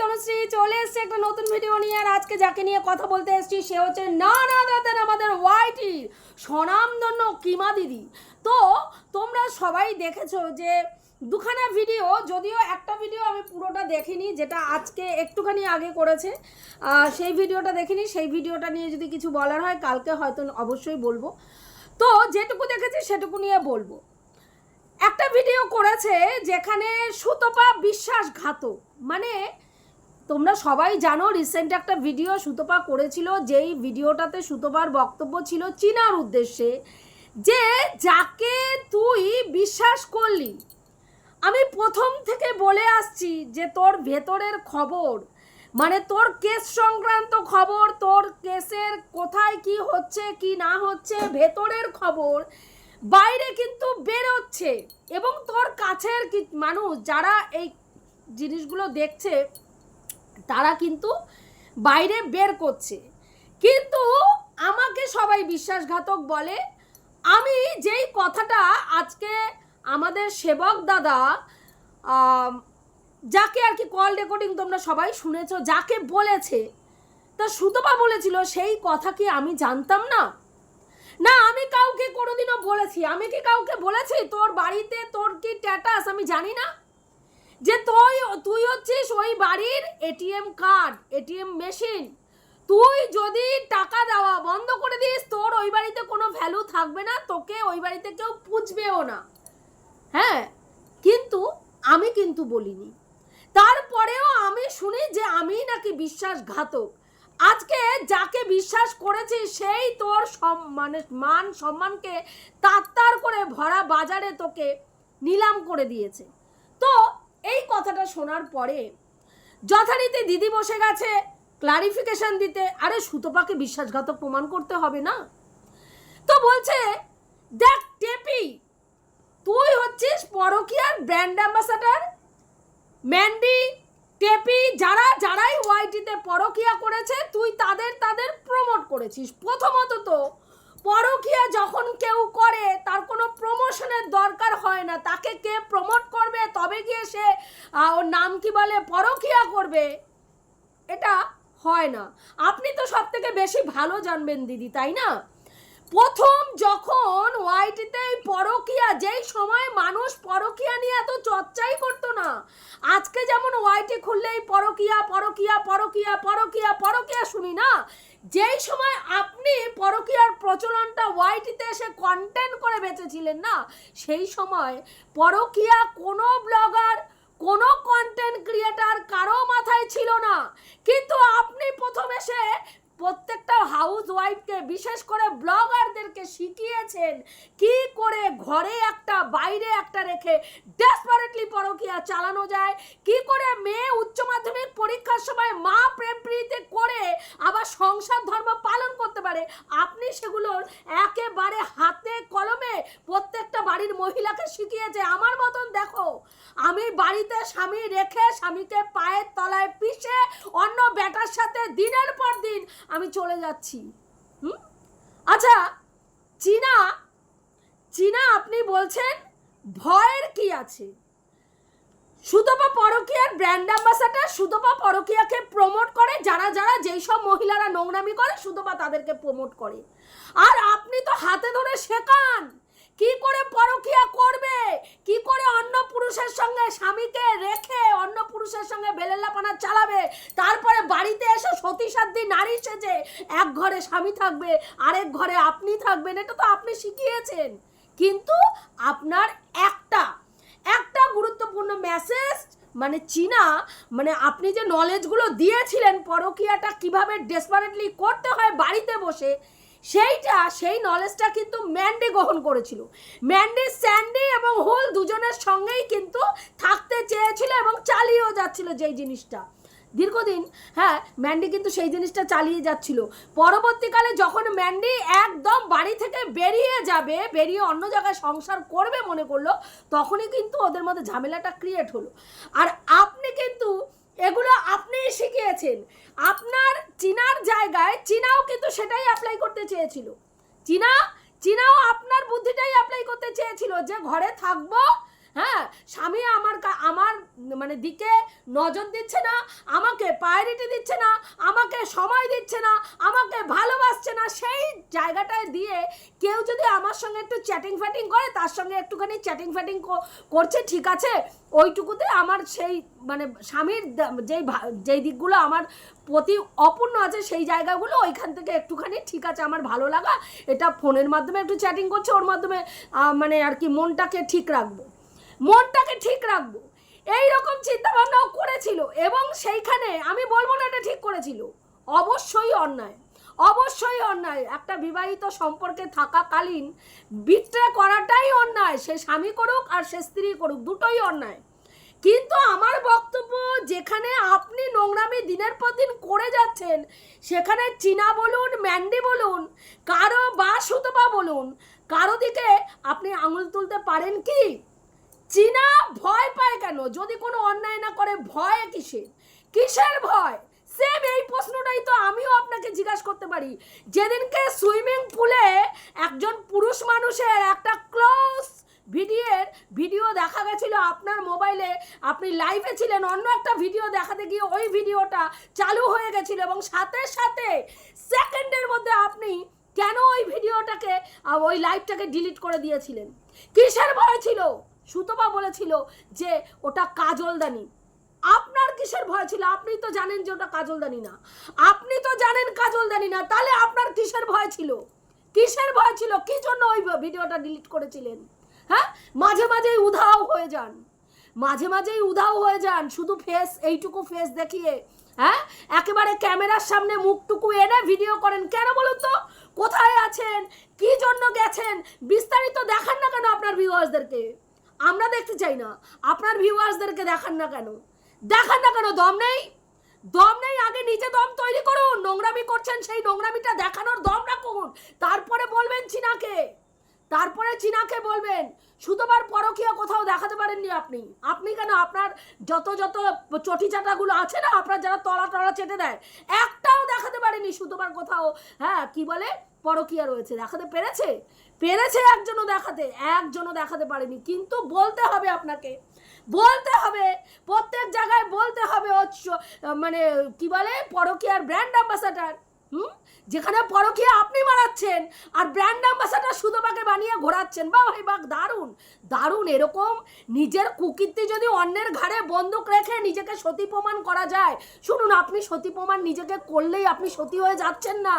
তনুশ্রী চলে এসছে একটা নতুন ভিডিও নিয়ে আর আজকে যাকে নিয়ে কথা বলতে এসেছি, সে হচ্ছে না না দাদা আমাদের ওয়াইটির স্বনামধন্য কিমা দিদি। তো তোমরা সবাই দেখেছ যে দুখানা ভিডিও যদিও একটা ভিডিও আমি পুরোটা দেখিনি, যেটা আজকে একটুখানি আগে করেছে। সেই ভিডিওটা দেখিনি, সেই ভিডিওটা নিয়ে যদি কিছু বলার হয়, কালকে হয়তো অবশ্যই বলব। তো যেটুকু দেখেছি, সেটুকু নিয়ে বলব। একটা ভিডিও করেছে যেখানে সুতপা বিশ্বাসঘাতক মানে তোমরা সবাই জানো রিসেন্ট একটা ভিডিও সুতপা করেছিল, যেই ভিডিওটাতে সুতপার বক্তব্য ছিল চীনার উদ্দেশ্যে, যে যাকে তুই বিশ্বাস করলি। আমি প্রথম থেকে বলে আসছি যে তোর ভেতরের খবর মানে তোর কেস সংক্রান্ত খবর, তোর কেসের কোথায় কি হচ্ছে, কি না হচ্ছে, ভেতরের খবর বাইরে কিন্তু বেরোচ্ছে। এবং তোর কাছের মানুষ, যারা এই জিনিসগুলো দেখছে তারা কিন্তু বাইরে বের করছে। কিন্তু আমাকে সবাই বিশ্বাসঘাতক বলে, আমি যেই কথাটা আজকে আমাদের সেবক দাদা যাকে আর কি কল রেকর্ডিং তোমরা সবাই শুনেছো, যাকে বলেছে, তা সুতপা বলেছিল, সেই কথা কি আমি জানতাম না? না, আমি কাউকে কোনোদিনও বলেছি। আমি কি কাউকে বলেছি? তোর বাড়িতে তোর কি স্ট্যাটাস আমি জানি না। যে তুই তুই হচ্ছিস ওই বাড়ির এটিএম কার্ড এটিএম মেশিন তুই যদি টাকা দেওয়া বন্ধ করে দিস, তোর ওই বাড়িতে কোনো ভ্যালু থাকবে না, তোকে ওই বাড়িতে কেউ পুষবেও না। হ্যাঁ কিন্তু আমি কিন্তু বলিনি। তারপরেও আমি শুনি যে আমি নাকি বিশ্বাসঘাতক। আজকে যাকে বিশ্বাস করেছি, সেই তোর মানে মান সম্মানকে তাত্তার করে ভরা বাজারে তোকে নিলাম করে দিয়েছে। তো এই কথাটা শোনার পরে যথারীতি দিদি বসে গেছে ক্লারিফিকেশন দিতে। আরে সুতপাকে বিশ্বাসঘাতক প্রমাণ করতে হবে না? তো বলছে, দেখ টেপি, তুই হচ্ছিস পরকিয়ার ব্র্যান্ড অ্যাম্বাসাডার ম্যান্ডি টেপি, যারা, যারাই ওয়াইটিতে পরকিয়া করেছে, তুই তাদের তাদের প্রমোট করেছিস। প্রথমত তো পরকিয়া যখন কেউ করে, তার কোনো প্রমোশনের দরকার হয় না। তাকে কে প্রমোট করবে, তবে গিয়ে সে ওর নাম কি বলে, পরকিয়া করবে, এটা হয় না। আপনি তো সব থেকে বেশি ভালো জানবেন দিদি, তাই না? প্রথম যখন ওয়াইটিতে পরকিয়া, যেই সময় মানুষ পরকিয়া নিয়ে এত চর্চাই করতো না, আজকে যেমন ওয়াইটি খুললেই পরকিয়া পরকিয়া পরকিয়া পরকিয়া পরকিয়া শুনি না যেই সময় আপনি পরকীয়ার প্রচলনটা ওয়াইটিতে এসে কন্টেন্ট করে বেঁচেছিলেন না, সেই সময় পরকীয়া কোনো ব্লগার কোনো কন্টেন্ট ক্রিয়েটার কারও মাথায় ছিল না। কিন্তু আপনি প্রথম এসে প্রত্যেকটা হাউস ওয়াইফকে বিশেষ করে ব্লগারদেরকে শিখিয়েছেন কি করে ঘরে একটা, বাইরে একটা রেখে ডেসপারেটলি পরকিয়া চালানো যায়, কি করে মেয়ে উচ্চ মাধ্যমিক পরীক্ষার সময় মা প্রেম প্রীতি করে আবার সংসার ধর্ম পালন করতে পারে। আপনি সেগুলোর একেবারে হাতে কলমে প্রত্যেকটা বাড়ির মহিলাকে শিখিয়েছে। আমার মতন দেখো, আমি বাড়িতে স্বামী রেখে স্বামীকে পায়ের তলায় পিষে অন্য ব্যাটার সাথে দিনের পর দিন আমি চলে যাচ্ছি। হুম? আচ্ছা চীনা চীনা আপনি বলছেন ভয়ের কি আছে? সুতপা পরকিয়ার ব্র্যান্ড অ্যাম্বাসাডার সুতপা পরকিয়াকে প্রমোট করে, যারা যারা যেই সব মহিলারা নোংরামি করে, সুতপা তাদেরকে প্রমোট করে। আর আপনি তো হাতে ধরে শেখান। কি করে পরকিয়া করবে? কি করে অন্য পুরুষের সঙ্গে স্বামীকে রেখে অন্য পুরুষের সঙ্গে বেলেলাপানা চালাবে? তারপরে বাড়িতে এসে সতী সাধ্যী নারী সেজে এক ঘরে স্বামী থাকবে, আরেক ঘরে আপনি থাকবেন, এটা তো আপনি শিখিয়েছেন। কিন্তু আপনার একটা একটা গুরুত্বপূর্ণ মেসেজ মানে চীনা মানে আপনি যে নলেজগুলো দিয়েছিলেন পরকিয়াটা কীভাবে ডেসপারেটলি করতে হয় বাড়িতে বসে সেইটা, সেই নলেজটা কিন্তু ম্যান্ডি গ্রহণ করেছিল। ম্যান্ডি স্যান্ডি এবং হোল দুজনের সঙ্গেই কিন্তু থাকতে চেয়েছিল এবং চালিয়েও যাচ্ছিল যেই জিনিসটা। দীর্ঘদিন হ্যাঁ ম্যান্ডি কিন্তু সেই জিনিসটা চালিয়ে যাচ্ছিল। পরবর্তীকালে যখন ম্যান্ডি একদম বাড়ি থেকে বেরিয়ে যাবে, বেরিয়ে অন্য জায়গায় সংসার করবে মনে করল, তখনই কিন্তু ওদের মধ্যে ঝামেলাটা ক্রিয়েট হলো। আর আপনি কিন্তু এগুলো আপনিই শিখিয়েছেন। আপনার চিনার জায়গায় চীনাও কিন্তু সেটাই অ্যাপ্লাই করতে চেয়েছিল। চীনা, চীনাও আপনার বুদ্ধিটাই অ্যাপ্লাই করতে চেয়েছিল যে ঘরে থাকব হ্যাঁ স্বামী আমার আমার মানে দিকে নজর দিচ্ছে না, আমাকে প্রায়োরিটি দিচ্ছে না, আমাকে সময় দিচ্ছে না, আমাকে ভালোবাসছে না, সেই জায়গাটায় দিয়ে কেউ যদি আমার সঙ্গে একটু চ্যাটিং ফ্যাটিং করে, তার সঙ্গে একটুখানি চ্যাটিং ফ্যাটিং করছে, ঠিক আছে, ওইটুকুতে আমার সেই মানে স্বামীর যেই যেই দিকগুলো আমার প্রতি অপূর্ণ আছে, সেই জায়গাগুলো ওইখান থেকে একটুখানি, ঠিক আছে, আমার ভালো লাগা, এটা ফোনের মাধ্যমে একটু চ্যাটিং করছে, ওর মাধ্যমে মানে আর কি মনটাকে ঠিক রাখব। মনটাকে ঠিক রাখব। এই রকম চিন্তাভাবনাও করেছিল এবং সেইখানে আমি বলব না এটা ঠিক করেছিল। অবশ্যই অন্যায়। অবশ্যই অন্যায়। একটা বিবাহিত সম্পর্কে থাকাকালীন বিট্রে করাটাই অন্যায়। সে স্বামী করুক আর সে স্ত্রী করুক, দুটোই অন্যায়। কিন্তু আমার বক্তব্য যেখানে আপনি নোংরামি দিনের পর দিন করে যাচ্ছেন, সেখানে চীনা বলুন, ম্যান্ডি বলুন, কারও বা সুতপা বলুন, কারও দিকে আপনি আঙুল তুলতে পারেন কি? চীনা ভয় পায় কেন? যদি কোনো অন্যায় না করে, ভয় কিসের কিসের ভয়? সেম এই প্রশ্নটাই তো আমিও আপনাকে জিজ্ঞাসা করতে পারি। যেদিনকে সুইমিং পুলে একজন পুরুষ মানুষের একটা ক্লোজ ভিডিওর ভিডিও দেখা গেছিল আপনার মোবাইলে, আপনি লাইভে ছিলেন, অন্য একটা ভিডিও দেখাতে গিয়ে ওই ভিডিওটা চালু হয়ে গেছিল এবং সাথে সাথে সেকেন্ডের মধ্যে আপনি কেন ওই ভিডিওটাকে ওই লাইভটাকে ডিলিট করে দিয়েছিলেন? কিসের ভয় ছিল? সুতপা বলেছিল যে ওটা কাজলদানি। আপনার কিসের ভয় ছিল? আপনি তো জানেন যে ওটা কাজলদানি না। আপনি তো জানেন কাজলদানি না, তাহলে আপনার কিসের ভয় ছিল? কিসের ভয় ছিল? কি জন্য ওই ভিডিওটা ডিলিট করেছিলেন? হ্যাঁ? মাঝে মাঝেই উধাও হয়ে যান। মাঝে মাঝেই উধাও হয়ে যান, শুধু ফেস এইটুকু ফেস দেখিয়ে। হ্যাঁ? একেবারে ক্যামেরার সামনে মুখটুকু এনে ভিডিও করেন। কেন বলুন তো? কোথায় আছেন? কি জন্য গেছেন? বিস্তারিত দেখান না কেন আপনার ভিউয়ার্সদেরকে আমরা দেখতে চাই না। আপনার ভিউয়ার্সদেরকে দেখান না কেন? দেখান না কেন, দম নেই? দম নেই, আগে নিজে দম তৈরি করুন। নোংরামি করছেন সেই নোংরামিটা দেখানোর দম রাখুন। তারপরে বলবেন চিনাকে। তারপরে চিনাকে বলবেন। সুতোবার পরকীয়া কোথাও দেখাতে পারেননি আপনি। আপনি কেন? আপনার যত যত চটি চাটাগুলো আছে না, আপনার যারা তলা টলা চেটে দেয়, একটাও দেখাতে পারেনি সুতোবার কোথাও। হ্যাঁ কি বলে? পরকীয়া রয়েছে, দেখাতে পেরেছে? পেরেছে একজনও দেখাতে একজনও দেখাতে পারেনি। কিন্তু বলতে হবে আপনাকে, বলতে হবে, প্রত্যেক জায়গায় বলতে হবে মানে কি বলে, পরকিয়ার ব্র্যান্ড অ্যাম্বাসাডার হুম? যেখানে পরকীয়া আপনি মারাচ্ছেন, আর ব্র্যান্ড অ্যাম্বাসাডার সুতোপাকে বানিয়ে ঘোরাচ্ছেন। বা ভাই বাহ, দারুণ। দারুণ, এরকম নিজের কুকীর্তি যদি অন্যের ঘাড়ে বন্দুক রেখে নিজেকে সতী প্রমাণ করা যায়, শুনুন, আপনি সতী প্রমাণ নিজেকে করলেই আপনি সতী হয়ে যাচ্ছেন না।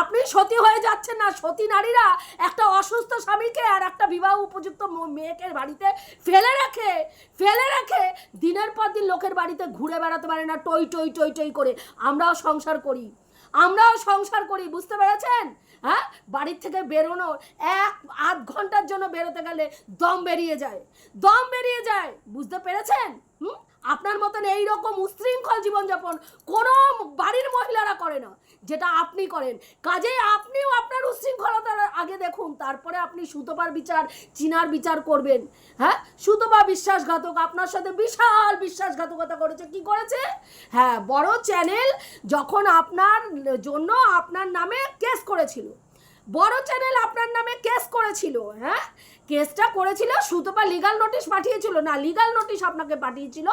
আপনি সতী হয়ে যাচ্ছেন না, সতী নারীরা একটা অসুস্থ স্বামীকে আর একটা বিবাহ উপযুক্ত মেয়েকে বাড়িতে ফেলে রেখে ফেলে রেখে। দিনের পর দিন লোকের বাড়িতে ঘুরে বেড়াতে পারে না, টই টই টই টই করে। আমরাও সংসার করি। আমরাও সংসার করি, বুঝতে পেরেছেন? হ্যাঁ? বাড়ির থেকে বেরোনো, এক, আধ ঘণ্টার জন্য বেরোতে গেলে দম বেরিয়ে যায়। দম বেরিয়ে যায়, বুঝতে পেরেছেন? হুম? আপনার মতন এই রকম উশৃঙ্খল জীবনযাপন কোনো বাড়ির মহিলারা করে না, যেটা আপনি করেন। কাজেই আপনিও আপনার উশৃঙ্খলতার আগে দেখুন, তারপরে আপনি সুতোপার বিচার, চিনার বিচার করবেন। হ্যাঁ? সুতোপা বিশ্বাসঘাতক, আপনার সাথে বিশাল বিশ্বাসঘাতকতা করেছে। কি করেছে? হ্যাঁ বড় চ্যানেল যখন আপনার জন্য আপনার নামে কেস করেছিল। বড় চ্যানেল আপনার নামে কেস করেছিল হ্যাঁ? কেসটা করেছিল, সুতপা লিগাল নোটিশ পাঠিয়েছিল। না লিগাল নোটিশ আপনাকে পাঠিয়েছিল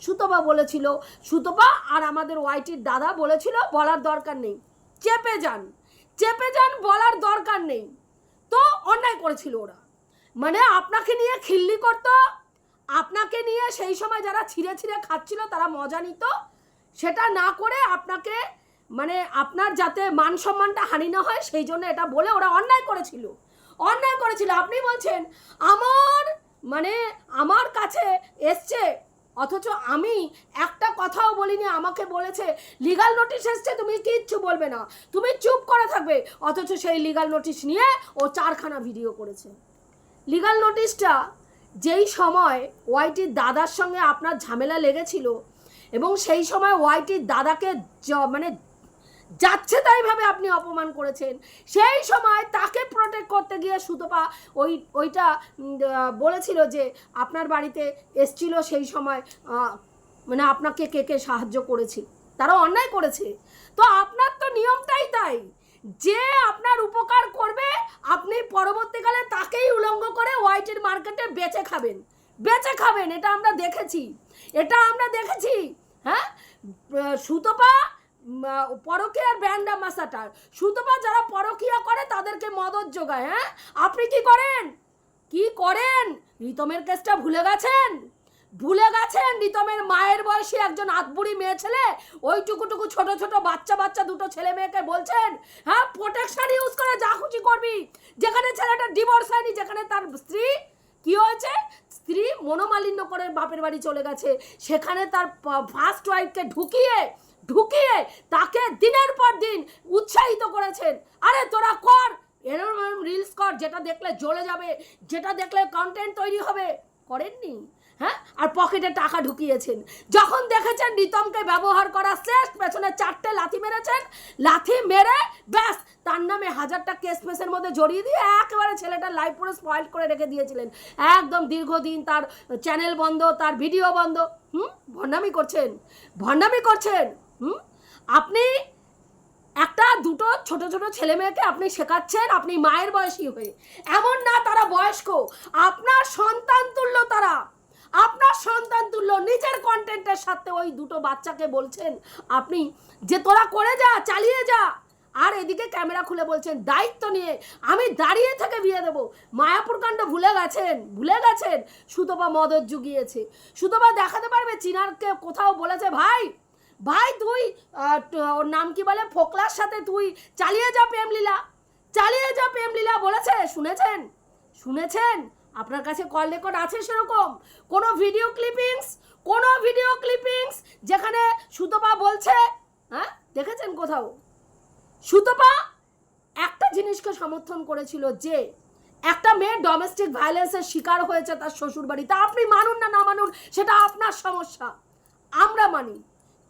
সুতপা বলেছিল, সুতপা আর আমাদের ওয়াইটির দাদা বলেছিল, বলার দরকার নেই। চেপে যান চেপে যান, বলার দরকার নেই। তো অন্যায় করেছিল ওরা। মানে আপনাকে নিয়ে খিল্লি করতো, আপনাকে নিয়ে সেই সময় যারা ছিঁড়ে ছিঁড়ে খাচ্ছিল, তারা মজা নিত। সেটা না করে আপনাকে মানে আপনার যাতে মান সম্মানটা হানি না হয়, সেই জন্য এটা বলে ওরা অন্যায় করেছিল। অন্যায় করেছিল। আপনি বলছেন, আমার মানে আমার কাছে এসছে অথচ আমি একটা কথাও বলিনি, আমাকে বলেছে লিগাল নোটিশ এসছে, তুমি কিচ্ছু বলবে না। তুমি চুপ করে থাকবে। অথচ সেই লিগাল নোটিশ নিয়ে ও চারখানা ভিডিও করেছে। লিগাল নোটিশটা যেই সময় ওয়াইটির দাদার সঙ্গে আপনার ঝামেলা লেগেছিল, এবং সেই সময় ওয়াইটির দাদাকে মানে যাচ্ছে তাইভাবে আপনি অপমান করেছেন। সেই সময় তাকে প্রোটেক্ট করতে গিয়ে সুতপা ওই, ওইটা বলেছিল যে আপনার বাড়িতে এসছিল সেই সময় মানে আপনাকে কে কে সাহায্য করেছে? তারা অন্যায় করেছে। তো আপনার তো নিয়মটাই তাই। যে আপনার উপকার করবে, আপনি পরবর্তীকালে তাকেই উলঙ্গ করে হোয়াইটের মার্কেটে বেচে খাবেন। বেঁচে খাবেন, এটা আমরা দেখেছি। এটা আমরা দেখেছি হ্যাঁ? সুতপা পরকীয়ার ব্র্যান্ড অ্যাম্বাসাডার সুতপা যারা পরকীয়া করে, তাদেরকে মদত যোগায় হ্যাঁ? আপনি কি করেন? কি করেন? রিতমের কেসটা ভুলে গেছেন? ভুলে গেছেন? রিতমের মায়ের বয়সী একজন আতবুড়ি মেয়ে ছেলে? ওইটুকুটুকু ছোট ছোট বাচ্চা বাচ্চা দুটো ছেলে মেয়েকে বলছেন হ্যাঁ? প্রোটেকশন ইউজ করে যা খুশি করবি। যেখানে ছেলেটা ডিভোর্স হয়নি, যেখানে তার স্ত্রী, কি হয়েছে? স্ত্রী মনোমালিন্য করে বাপের বাড়ি চলে গেছে। সেখানে তার ফার্স্ট ওয়াইফকে ঢুকিয়ে ঢুকিয়ে তাকে দিনের পর দিন উৎসাহিত করেছেন। আরে তোরা কর। এরম রিলস কর, যেটা দেখলে জ্বলে যাবে, যেটা দেখলে কন্টেন্ট তৈরি হবে। করেননি হ্যাঁ? আর পকেটে টাকা ঢুকিয়েছেন। যখন দেখেছেন রিতমকে ব্যবহার করা শেষ, পেছনে চারটে লাথি মেরেছেন, লাথি মেরে ব্যাস, তার নামে হাজারটা কেস ফেসের মধ্যে জড়িয়ে দিয়ে একেবারে ছেলেটা লাইভ পুরো স্পয়েল করে রেখে দিয়েছিলেন। একদম দীর্ঘদিন তার চ্যানেল বন্ধ, তার ভিডিও বন্ধ। হুম? ভণ্ডামি করছেন। ভণ্ডামি করছেন। হুম? আপনি একটা দুটো ছোট ছোট ছেলে মেয়েকে আপনি শেখাচ্ছেন, আপনি মায়ের বয়সী হয়ে। এমন না তারা বয়স্ক, আপনার সন্তান তুল্য তারা। আপনার সন্তান তুল্য, নিজের কন্টেন্টের সাথে ওই দুটো বাচ্চাকে বলছেন, আপনি যে তোরা করে যা, চালিয়ে যা। আর এদিকে ক্যামেরা খুলে বলছেন, দায়িত্ব নিয়ে, আমি দাঁড়িয়ে থেকে বিয়ে দেবো। মায়াপুর কাণ্ড ভুলে গেছেন ভুলে গেছেন। সুতপা মদত জুগিয়েছে। সুতপা দেখাতে পারবে, চিনারকে কোথাও বলেছে, ভাই ভাই তুই ওর নাম কি বলে? ফোকলার সাথে তুই চালিয়ে যা প্রেমলীলা। চালিয়ে যা প্রেমলীলা, বলেছে? শুনেছেন? শুনেছেন? আপনার কাছে কল রেকর্ড আছে সেরকম? কোনো ভিডিও ক্লিপিংস কোনো ভিডিও ক্লিপিংস যেখানে সুতপা বলছে হ্যাঁ? দেখেছেন কোথাও? সুতপা একটা জিনিসকে সমর্থন করেছিল যে, একটা মেয়ে ডোমেস্টিক ভায়োলেন্সের শিকার হয়েছে তার শ্বশুর বাড়িতে আপনি মানুন না না মানুন, সেটা আপনার সমস্যা। আমরা মানি।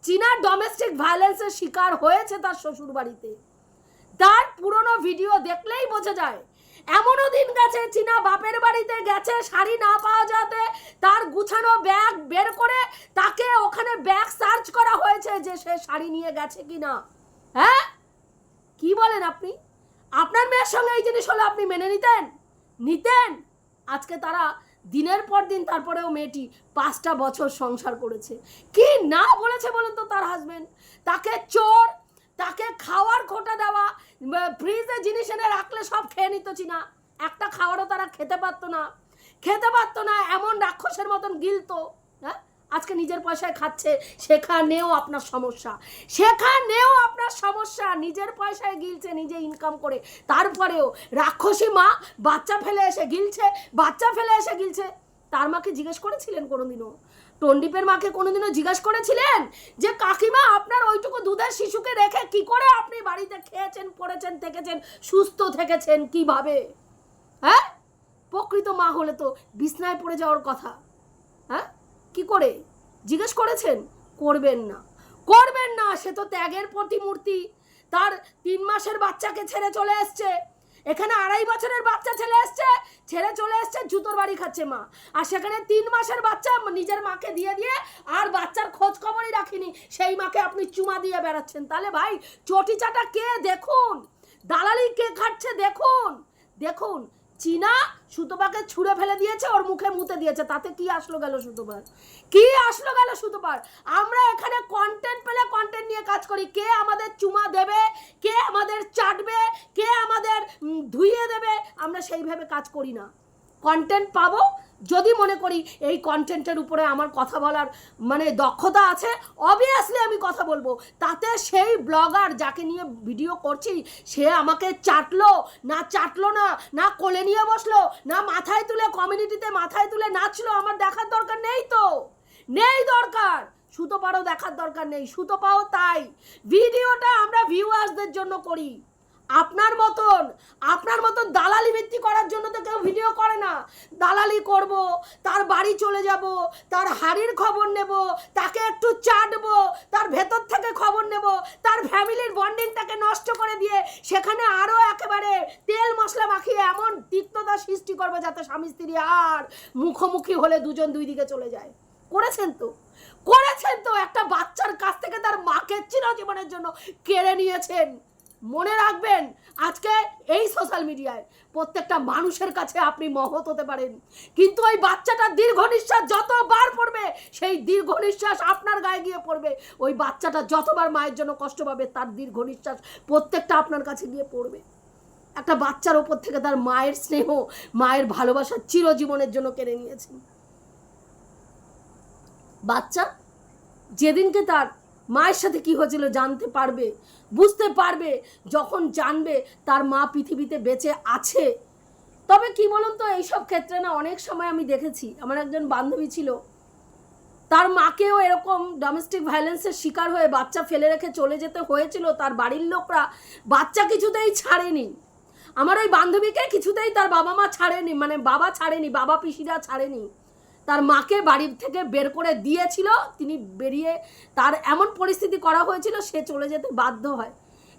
চীনা ডোমেস্টিক ভায়োলেন্সের শিকার হয়েছে তার শ্বশুর বাড়িতে তার পুরনো ভিডিও দেখলেই বোঝা যায়, এমনও দিন গেছে চীনা বাপের বাড়িতে গেছে শাড়ি না পাওয়া যাতে তার গুছানো ব্যাগ বের করে তাকে ওখানে ব্যাগ সার্চ করা হয়েছে যে সে শাড়ি নিয়ে গেছে কি না হ্যাঁ? কি বলেন আপনি? আপনার মেয়ের সঙ্গে এই জিনিস হলে আপনি মেনে নিতেন? নিতেন? আজকে তারা দিনের পর দিন তারপরেও মেয়েটি পাঁচটা বছর সংসার করেছে। কি না বলেছে বলুন তো তার হাজবেন্ড তাকে চোর, তাকে খাওয়ার খোটা দেওয়া ফ্রিজে জিনিস এনে রাখলে সব খেয়ে নিত চিনা। একটা খাওয়ারও তারা খেতে পারতো না। খেতে পারতো না, এমন রাক্ষসের মতন গিলতো হ্যাঁ? আজকে নিজের পয়সায় খাচ্ছে, সেখানেও আপনার সমস্যা। সেখানেও আপনার সমস্যা। নিজের পয়সায় গিলছে, নিজে ইনকাম করে। তারপরেও রাক্ষসী মা বাচ্চা ফেলে এসে গিলছে, বাচ্চা ফেলে এসে গিলছে। তার মাকে জিজ্ঞেস করেছিলেন কোনোদিনও? টন্ডিপের মাকে কোনোদিনও জিজ্ঞেস করেছিলেন যে, কাকিমা, আপনার ওইটুকু দুধের শিশুকে রেখে কি করে আপনি বাড়িতে খেয়েছেন, পড়েছেন, থেকেছেন, সুস্থ থেকেছেন, কীভাবে? হ্যাঁ? প্রকৃত মা হলে তো বিছনায় পড়ে যাওয়ার কথা। হ্যাঁ? কি করে? জিজ্ঞেস করেছেন? করবেন না। করবেন না, সে তো ত্যাগের প্রতিমূর্তি। তার তিন মাসের বাচ্চাকে ছেড়ে চলে এসছে। এখানে আড়াই বছরের বাচ্চা ছেলে এসছে, ছেড়ে চলে এসছে, জুতোর বাড়ি খাচ্ছে মা। আর সেখানে তিন মাসের বাচ্চা নিজের মাকে দিয়ে দিয়ে আর বাচ্চার খোঁজ খবরই রাখিনি। সেই মাকে আপনি চুমা দিয়ে বেড়াচ্ছেন। তাহলে ভাই চটি চাটা কে? দেখুন। দালালি কে খাচ্ছে দেখুন। দেখুন চীনা সুতোপাকে ছুঁড়ে ফেলে দিয়েছে, ওর মুখে মুতে দিয়েছে। তাতে কি আসলো গেল সুতোপার? কি আসলো গেল সুতোপার? আমরা এখানে কন্টেন্ট পেলে কন্টেন্ট নিয়ে কাজ করি। কে আমাদের চুমা দেবে? কে আমাদের চাটবে? কে আমাদের ধুইয়ে দেবে? আমরা সেইভাবে কাজ করি না। কন্টেন্ট পাবো। যদি মনে করি এই কন্টেন্টের উপরে আমার কথা বলার মানে দক্ষতা আছে অবভিয়াসলি আমি কথা বলব। তাতে সেই ব্লগার যাকে নিয়ে ভিডিও করছি, সে আমাকে চাটলো, না চাটলো না না কোলে নিয়ে বসল, না মাথায় তুলে কমিউনিটিতে মাথায় তুলে নাচলো, আমার দেখার দরকার নেই তো। নেই দরকার। সুতো পারও দেখার দরকার নেই, সুতো পাও তাই। ভিডিওটা আমরা ভিউয়ার্সদের জন্য করি। আপনার মতন আপনার মতন দালালি ভিত্তি করার জন্য তো কেউ ভিডিও করে না। দালালি করব, তার বাড়ি চলে যাব, তার হাড়ির খবর নেব, তাকে একটু চাটবো, তার ভেতর থেকে খবর নেব, তার ফ্যামিলির বন্ডিংটাকে নষ্ট করে দিয়ে সেখানে আরও একেবারে তেল মশলা মাখিয়ে এমন তিক্ততা সৃষ্টি করবে যাতে স্বামী স্ত্রী আর মুখোমুখি হলে দুজন দুই দিকে চলে যায়। করেছেন তো? করেছেন তো একটা বাচ্চার কাছ থেকে তার মাকে চিরজীবনের জন্য কেড়ে নিয়েছেন। মনে রাখবেন, আজকে এই সোশ্যাল মিডিয়ায় প্রত্যেকটা মানুষের কাছে আপনি মহৎ হতে পারেন। কিন্তু ওই বাচ্চাটার দীর্ঘ নিঃশ্বাস যতবার পড়বে, সেই দীর্ঘ নিঃশ্বাস আপনার গায়ে গিয়ে পড়বে। ওই বাচ্চাটা যতবার মায়ের জন্য কষ্ট পাবে, তার দীর্ঘ নিঃশ্বাস প্রত্যেকটা আপনার কাছে গিয়ে পড়বে। একটা বাচ্চার ওপর থেকে তার মায়ের স্নেহ, মায়ের ভালোবাসা চিরজীবনের জন্য কেড়ে নিয়েছেন বাচ্চা, যেদিনকে তার মায়ের সাথে কি হয়েছিল জানতে পারবে, বুঝতে পারবে, যখন জানবে তার মা পৃথিবীতে বেঁচে আছে। তবে কি বলুন তো, এইসব ক্ষেত্রে না অনেক সময় আমি দেখেছি, আমার একজন বান্ধবী ছিল, তার মাকেও এরকম ডোমেস্টিক ভায়োলেন্সের শিকার হয়ে বাচ্চা ফেলে রেখে চলে যেতে হয়েছিল, তার বাড়ির লোকরা বাচ্চা কিছুতেই ছাড়েনি। আমার ওই বান্ধবীকে কিছুতেই তার বাবা মা ছাড়েনি মানে বাবা ছাড়েনি বাবা পিসিরা ছাড়েনি। তার মাকে বাড়ির থেকে বের করে দিয়েছিল। তিনি বেরিয়ে তার এমন পরিস্থিতি করা হয়েছিল, সে চলে যেতে বাধ্য হয়।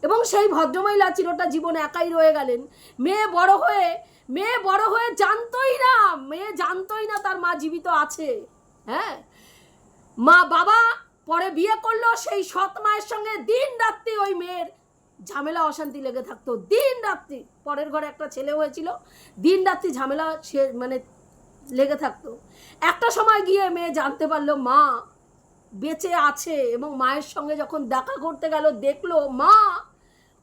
এবং সেই ভদ্রমহিলা চিরটা জীবন একাই রয়ে গেলেন। মেয়ে বড় হয়ে, মেয়ে বড় হয়ে জানতোই না, মেয়ে জানতোই না তার মা জীবিত আছে। হ্যাঁ? মা বাবা পরে বিয়ে করল, সেই সৎ মায়ের সঙ্গে দিন রাত্রি ওই মেয়ের ঝামেলা অশান্তি লেগে থাকতো। দিন রাত্রি, পরের ঘরে একটা ছেলে হয়েছিল। দিন রাত্রি ঝামেলা সে মানে লেগে থাকতো। একটা সময় গিয়ে মেয়ে জানতে পারল, মা বেঁচে আছে এবং মায়ের সঙ্গে যখন দেখা করতে গেল, দেখল, মা,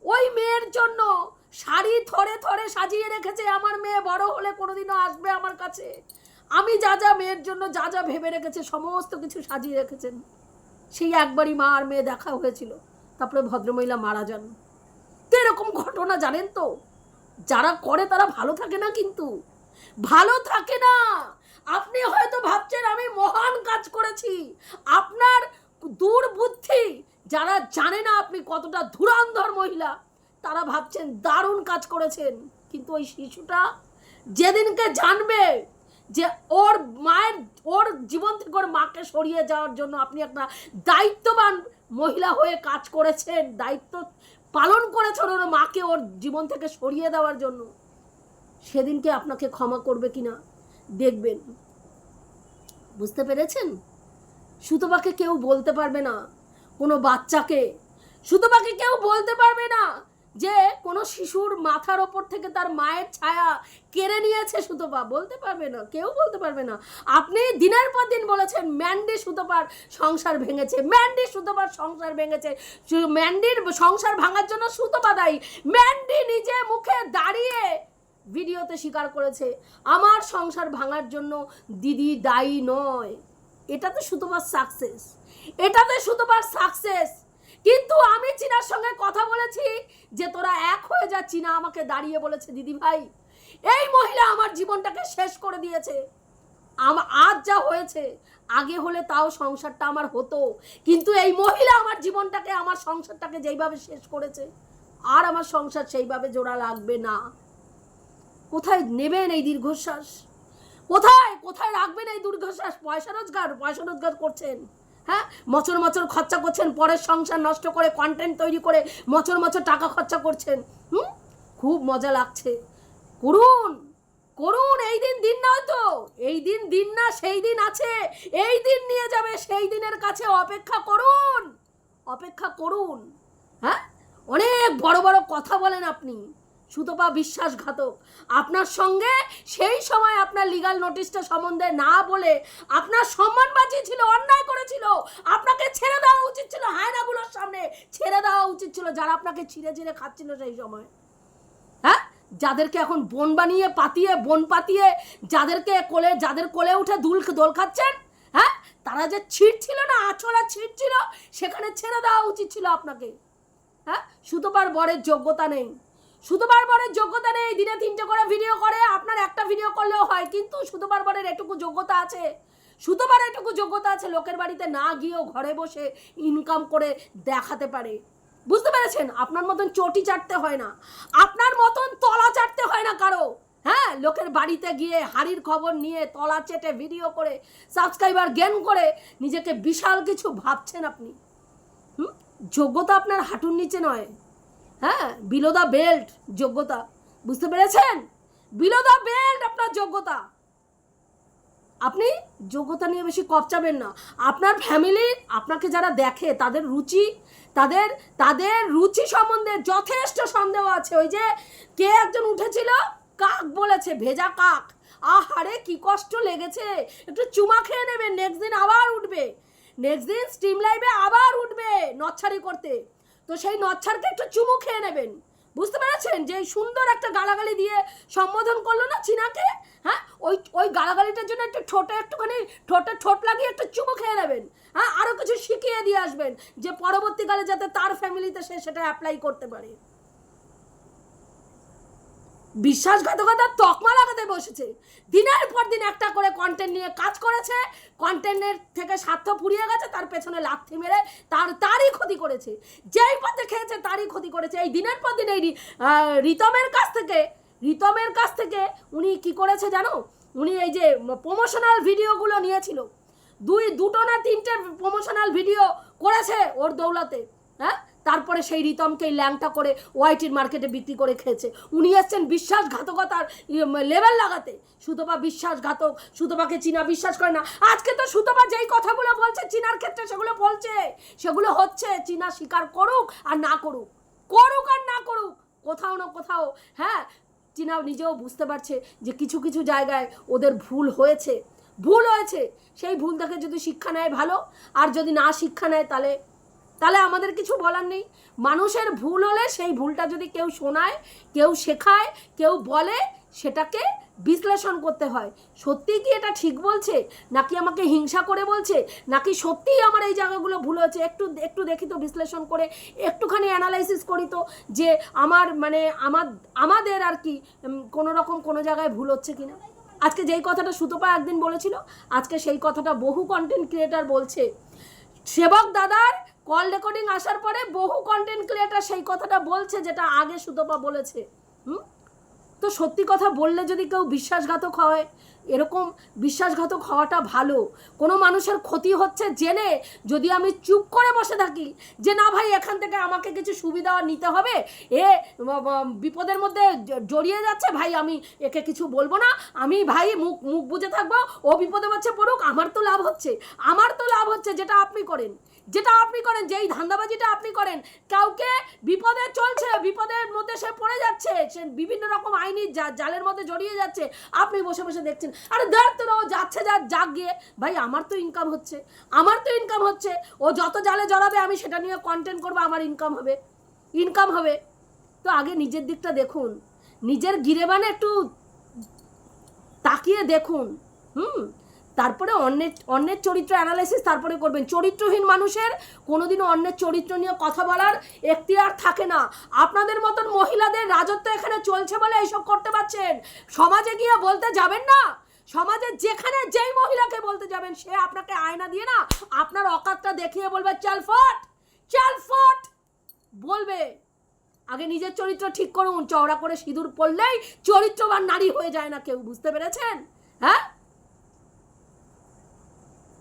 ওই মেয়ের জন্য শাড়ি থরে থরে সাজিয়ে রেখেছে। আমার মেয়ে বড় হলে কোনোদিনও আসবে আমার কাছে। আমি যা যা মেয়ের জন্য যা যা ভেবে রেখেছে, সমস্ত কিছু সাজিয়ে রেখেছেন। সেই একবারই মা আর মেয়ে দেখা হয়েছিল। তারপরে ভদ্রমহিলা মারা যান। তো এরকম ঘটনা জানেন তো? যারা করে তারা ভালো থাকে না কিন্তু। ভালো থাকে না। আপনি হয়তো ভাবছেন, আমি মহান কাজ করেছি। আপনার দুর্বুদ্ধি যারা জানে না আপনি কতটা ধুরান্ধর মহিলা, তারা ভাবছেন, দারুণ কাজ করেছেন। কিন্তু ওই শিশুটা যেদিনকে জানবে যে ওর মায়ের, ওর জীবন থেকে ওর মাকে সরিয়ে যাওয়ার জন্য আপনি একটা দায়িত্ববান মহিলা হয়ে কাজ করেছেন, দায়িত্ব পালন করেছেন ওর মাকে ওর জীবন থেকে সরিয়ে দেওয়ার জন্য। সেদিনকে আপনাকে ক্ষমা করবে কি না দেখবেন। বুঝতে পেরেছেন? সুতোপাকে কেউ বলতে পারবে না কোনো বাচ্চাকে। সুতোপাকে কেউ বলতে পারবে না যে কোনো শিশুর মাথার ওপর থেকে তার মায়ের ছায়া কেড়ে নিয়েছে সুতোপা। বলতে পারবে না, কেউ বলতে পারবে না। আপনি দিনের পর দিন বলেছেন, ম্যান্ডি সুতোপার সংসার ভেঙেছে, ম্যান্ডি সুতোপার সংসার ভেঙেছে ম্যান্ডির সংসার ভাঙার জন্য সুতোপা দায়ী। ম্যান্ডি নিজে মুখে দাঁড়িয়ে ভিডিওতে স্বীকার করেছে, আমার সংসার ভাঙার জন্য দিদি দায়ী নয়। এটাতে সুতোবার সাকসেস এটাতে সুতোবার সাকসেস কিন্তু আমি চীনার সঙ্গে কথা বলেছি যে তোরা এক হয়ে যা, চীনা আমাকে দাঁড়িয়ে বলেছে, দিদি ভাই, এই মহিলা আমার জীবনটাকে শেষ করে দিয়েছে। আজ যা হয়েছে, আগে হলে তাও সংসারটা আমার হতো। কিন্তু এই মহিলা আমার জীবনটাকে, আমার সংসারটাকে যেইভাবে শেষ করেছে, আর আমার সংসার সেইভাবে জোড়া লাগবে না। কোথায় নেবেন এই দীর্ঘশ্বাস? কোথায়? কোথায় রাখবেন এই দীর্ঘশ্বাস? পয়সা রোজগার? পয়সা রোজগার করছেন। হ্যাঁ? মচর মচর খরচা করছেন, পরের সংসার নষ্ট করে কন্টেন্ট তৈরি করে মচর মচর টাকা খরচা করছেন। হুম? খুব মজা লাগছে। করুন! করুন! এই দিন দিন নয় তো। এই দিন দিন না, সেই দিন আছে। এই দিন নিয়ে যাবে, সেই দিনের কাছে অপেক্ষা করুন। অপেক্ষা করুন। হ্যাঁ? অনেক বড় বড় কথা বলেন আপনি। সুতপা বিশ্বাসঘাতক। আপনার সঙ্গে সেই সময় আপনার লিগাল নোটিশটা সম্বন্ধে না বলে আপনার সম্মান বাঁচিয়েছিল, অন্যায় করেছিল, আপনাকে ছেড়ে দেওয়া উচিত ছিল, হায়নাগুলোর সামনে ছেড়ে দেওয়া উচিত ছিল, যারা আপনাকে ছিঁড়ে ছিঁড়ে খাচ্ছিল সেই সময়। হ্যাঁ? যাদেরকে এখন বন বানিয়ে, পাতিয়ে, বন পাতিয়ে, যাদেরকে কোলে, যাদের কোলে উঠে দুল দোল খাচ্ছেন হ্যাঁ? তারা যে ছিঁড়ছিল না আছড়া ছিঁড়ছিল, সেখানে ছেড়ে দেওয়া উচিত ছিল আপনাকে। হ্যাঁ? সুতোবার বরের যোগ্যতা নেই। সুতোবার বরের যোগ্যতা নেই, দিনে তিনটে করে ভিডিও করে, আপনার একটা ভিডিও করলেও হয়, কিন্তু সুতোবার বরের এটুকু যোগ্যতা আছে। সুতোবার এটুকু যোগ্যতা আছে, লোকের বাড়িতে না গিয়েও ঘরে বসে ইনকাম করে দেখাতে পারে। বুঝতে পেরেছেন? আপনার মতন চটি চাটতে হয় না। আপনার মতন তলা চাটতে হয় না কারও। হ্যাঁ লোকের বাড়িতে গিয়ে হাড়ির খবর নিয়ে তলা চেটে ভিডিও করে সাবস্ক্রাইবার গেন করে, নিজেকে বিশাল কিছু ভাবছেন আপনি। যোগ্যতা আপনার হাঁটুর নিচে নয়। হ্যাঁ বিলো দ্য বেল্ট যোগ্যতা। বুঝতে পেরেছেন? বিলো দ্য বেল্ট আপনার যোগ্যতা। আপনি যোগ্যতা নিয়ে বেশি কপচাবেন না। আপনার ফ্যামিলি আপনাকে যারা দেখে, তাদের রুচি, তাদের তাদের রুচি সম্বন্ধে যথেষ্ট সন্দেহ আছে। ওই যে কে একজন উঠেছিল? কাক বলেছে, ভেজা কাক। আহারে, কি কষ্ট লেগেছে। একটু চুমা খেয়ে নেবেন নেক্সট দিন আবার উঠবে। নেক্সট দিন স্টিম লাইভে আবার উঠবে নচ্ছারি করতে। তো সেই নচ্ছারকে একটু চুমু খেয়ে নেবেন। বুঝতে পেরেছেন? যে সুন্দর একটা গালাগালি দিয়ে সম্বোধন করল না চিনাকে? হ্যাঁ? ওই ওই গালাগালিটার জন্য একটু ঠোঁটে একটুখানি, ঠোঁটে ঠোঁট লাগিয়ে একটু চুমু খেয়ে নেবেন। হ্যাঁ? আরও কিছু শিখিয়ে দিয়ে আসবেন যে পরবর্তীকালে যাতে তার ফ্যামিলিতে সে সেটা অ্যাপ্লাই করতে পারে। বিশ্বাসঘাতকতার তকমা লাগাতে বসেছে। দিনের পর দিন একটা করে কন্টেন্ট নিয়ে কাজ করেছে কন্টেন্টের থেকে স্বার্থ পুড়িয়ে গেছে, তার পেছনে লাথি মেরে তার, তারই ক্ষতি করেছে। যেই পথে খেয়েছে, তারই ক্ষতি করেছে। এই দিনের পর দিন এই রিতমের কাছ থেকে, রিতমের কাছ থেকে উনি কি করেছে জানো? উনি এই যে প্রমোশনাল ভিডিওগুলো নিয়েছিল। দুই, দুটো না তিনটে প্রমোশনাল ভিডিও করেছে ওর দৌলতে হ্যাঁ? তারপরে সেই রিতমকে এই ল্যাংটা করে ওয়াইটির মার্কেটে বিক্রি করে খেয়েছে। উনি এসছেন বিশ্বাসঘাতকতার লেভেল লাগাতে। সুতপা বিশ্বাসঘাতক, সুতপাকে চীনা বিশ্বাস করে না। আজকে তো সুতপা যেই কথাগুলো বলছে, চীনার ক্ষেত্রে সেগুলো বলছে। সেগুলো হচ্ছে, চীনা স্বীকার করুক আর না করুক। করুক আর না করুক। কোথাও না কোথাও হ্যাঁ চীনা নিজেও বুঝতে পারছে যে কিছু কিছু জায়গায় ওদের ভুল হয়েছে। ভুল হয়েছে। সেই ভুল থেকে যদি শিক্ষা নেয় ভালো। আর যদি না শিক্ষা নেয় তাহলে তাহলে আমাদের কিছু বলার নেই। মানুষের ভুল হলে সেই ভুলটা যদি কেউ শোনায়, কেউ শেখায়, কেউ বলে, সেটাকে বিশ্লেষণ করতে হয়। সত্যি কি এটা ঠিক বলছে? নাকি আমাকে হিংসা করে বলছে? নাকি সত্যিই আমার এই জায়গাগুলো ভুল হচ্ছে একটু একটু দেখি তো বিশ্লেষণ করে, একটুখানি অ্যানালাইসিস করি তো, যে আমার মানে আমার, আমাদের আর কি কোনো রকম কোনো জায়গায় ভুল হচ্ছে কি না আজকে যেই কথাটা সুতপা একদিন বলেছিল, আজকে সেই কথাটা বহু কন্টেন্ট ক্রিয়েটার বলছে। সেবক দাদার কল রেকর্ডিং আসার পরে বহু কন্টেন্ট ক্রিয়েটার সেই কথাটা বলছে যেটা আগে সুতপা বলেছে। হুম? তো সত্যি কথা বললে যদি কেউ বিশ্বাসঘাতক হয় এরকম বিশ্বাসঘাতক হওয়াটা ভালো। কোনো মানুষের ক্ষতি হচ্ছে জেনে যদি আমি চুপ করে বসে থাকি যে না ভাই, এখান থেকে আমাকে কিছু সুবিধা নিতে হবে, এ বিপদের মধ্যে জড়িয়ে যাচ্ছে, ভাই আমি একে কিছু বলব না। আমি ভাই মুখ মুখ বুঝে থাকব, ও বিপদে হচ্ছে পড়ুক, আমার তো লাভ হচ্ছে। আমার তো লাভ হচ্ছে যেটা আপনি করেন। যেটা আপনি করেন, যেই ধান্দাবাজিটা আপনি করেন, কাউকে বিপদে চলছে, বিপদের মধ্যে সে পড়ে যাচ্ছে, সে বিভিন্ন রকম আইনি জালের মধ্যে জড়িয়ে যাচ্ছে। আপনি বসে বসে দেখছেন আরে দেখ তো ও যাচ্ছে যা, যাক গিয়ে। ভাই, আমার তো ইনকাম হচ্ছে। আমার তো ইনকাম হচ্ছে। ও যত জালে জড়াবে, আমি সেটা নিয়ে কন্টেন্ট করব, আমার ইনকাম হবে। ইনকাম হবে। তো আগে নিজের দিকটা দেখুন। নিজের গিরেবানে একটু তাকিয়ে দেখুন। হুম? তারপরে অন্যের অন্যের চরিত্র অ্যানালাইসিস তারপরে করবেন। চরিত্রহীন মানুষের কোনোদিনও অন্যের চরিত্র নিয়ে কথা বলার এখতিয়ার থাকে না। আপনাদের মতন মহিলাদের রাজত্ব এখানে চলছে বলে এইসব করতে পারছেন? সমাজে গিয়ে বলতে যাবেন না? সমাজে যেখানে যেই মহিলাকে বলতে যাবেন, সে আপনাকে আয়না দিয়ে না আপনার অকাতটা দেখিয়ে বলবে, চাল ফট চাল ফট। বলবে, আগে নিজের চরিত্র ঠিক করুন, চওড়া করে সিঁদুর পড়লেই চরিত্রবান নারী হয়ে যায় না কেউ। বুঝতে পেরেছেন? হ্যাঁ?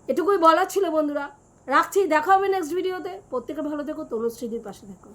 এটুকুই বলার ছিল বন্ধুরা। রাখছি, দেখা হবে নেক্সট ভিডিওতে প্রত্যেকে ভালো থেকো, তনুশ্রীদির পাশে থেকো।